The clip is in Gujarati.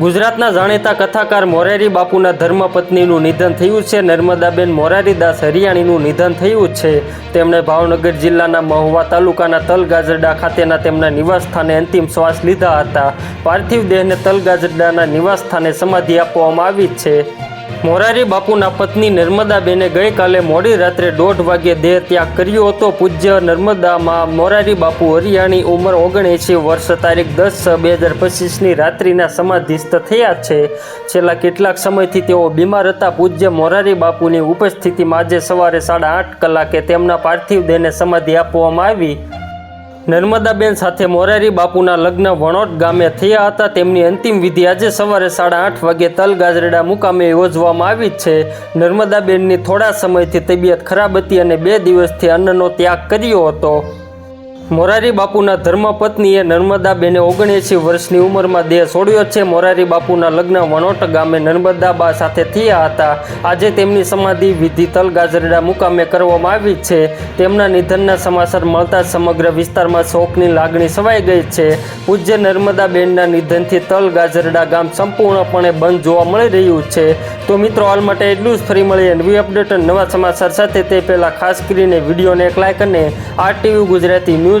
ગુજરાતના જાણીતા કથાકાર મોરારી બાપુના ધર્મપત્નીનું નિધન થયું છે. નર્મદાબેન મોરારીદાસ હરિયાણીનું નિધન થયું છે. તેમણે ભાવનગર જિલ્લાના મહુવા તાલુકાના તલગાજરડા ખાતેના તેમના નિવાસસ્થાને અંતિમ શ્વાસ લીધા હતા. પાર્થિવ દેહને તલગાજરડાના નિવાસસ્થાને સમાધિ આપવામાં આવી છે. મોરારી બાપુના પત્ની નર્મદાબેને ગઈકાલે મોડી રાત્રે દોઢ વાગ્યે દેહ ત્યાગ કર્યો હતો. પૂજ્ય નર્મદામાં મોરારી બાપુ હરિયાણી ઉંમર ઓગણએંસી વર્ષ તારીખ દસ છ બે હજાર પચીસની રાત્રિના સમાધિસ્થ થયા છે. છેલ્લા કેટલાક સમયથી તેઓ બીમાર હતા. પૂજ્ય મોરારી બાપુની ઉપસ્થિતિમાં આજે સવારે સાડા આઠ કલાકે તેમના પાર્થિવ દેહને સમાધિ આપવામાં આવી. નર્મદાબેન સાથે મોરારી બાપુના લગ્ન વણોટ ગામે થયા હતા. તેમની અંતિમ વિધિ આજે સવારે સાડા આઠ વાગે તલગાજરેડા મુકામે યોજવામાં આવી છે. નર્મદાબેનની થોડા સમયથી તબિયત ખરાબ હતી અને બે દિવસથી અન્નનો ત્યાગ કર્યો હતો. મોરારી બાપુના ધર્મપત્નીએ નર્મદાબેને ઓગણએંસી વર્ષની ઉંમરમાં દેહ છોડ્યો છે. મોરારી બાપુના લગ્ન વણોટ ગામે નર્મદાબા સાથે થયા હતા. આજે તેમની સમાધિ વિધિ તલગાજરડા મુકામે કરવામાં આવી છે. તેમના નિધનના સમાચાર મળતા સમગ્ર વિસ્તારમાં શોકની લાગણી છવાઈ ગઈ છે. પૂજ્ય નર્મદાબેનના નિધનથી તલગાજરડા ગામ સંપૂર્ણપણે બંધ જોવા મળી રહ્યું છે. તો મિત્રો, હાલ માટે એટલું જ. ફરી મળીએ નવી અપડેટ નવા સમાચાર સાથે. તે પહેલાં ખાસ કરીને વિડીયોને એક લાઇક અને R TV Gujarati news